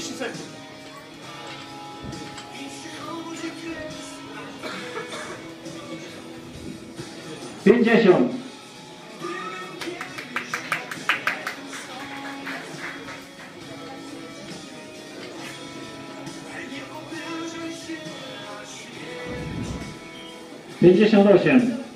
30 sekund. Pięćdziesiąt. Pięćdziesiąt osiem.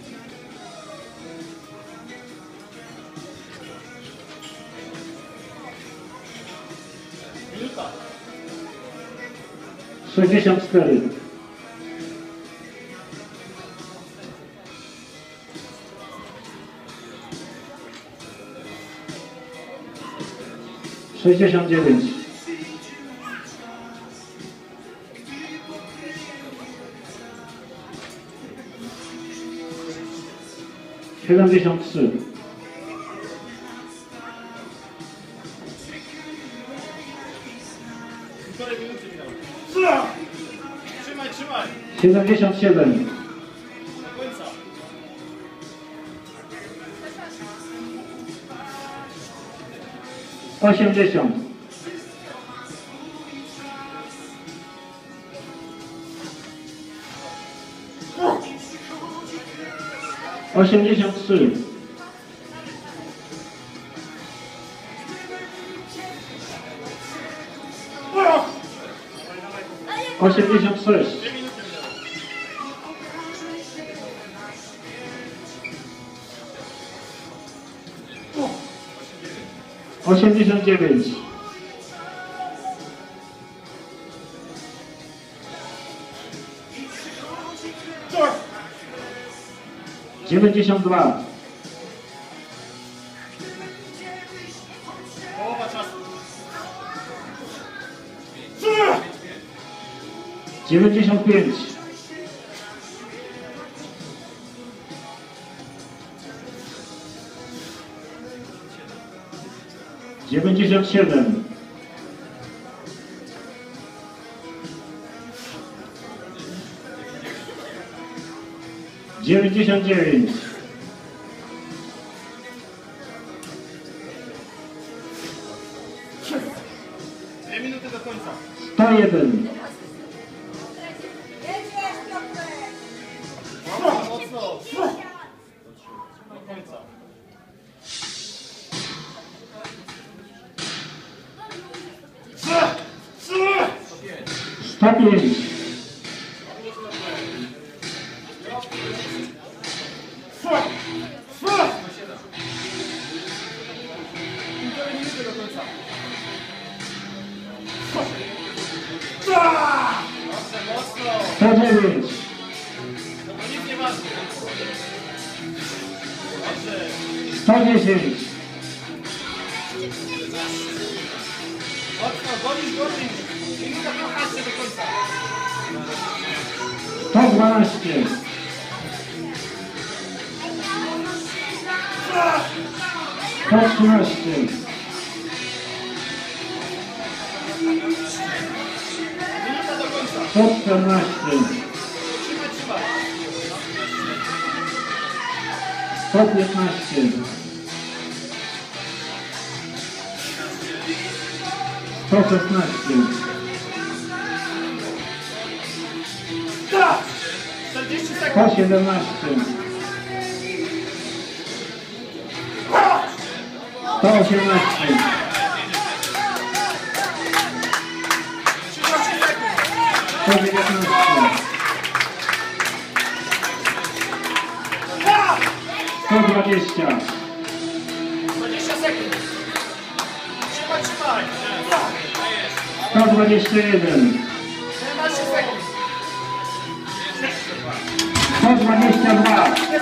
60 скорей. Шестьдесят девять. Siedemdziesiąt trzy. Trzymaj, trzymaj. Siedemdziesiąt siedem. Do końca. Osiemdziesiąt. Osiemdziesiąt trzy. Osiemdziesiąt sześć. Dwie minuty minęło. Osiemdziesiąt dziewięć. Dziewięćdziesiąt dwa. 95. Dziewięćdziesiąt siedem. Dziewięćdziesiąt dziewięć. Dwie minuty do końca. Sto jeden. Mocno, mocno. Sto dziewięć. Sto dziesięć. Mocno, gonisz, gonisz. 112. To 13. To 14. To 15. To 16. 117. 118. 119. 120. 20 sekund. Trzymaj, trzymaj. 121. 122.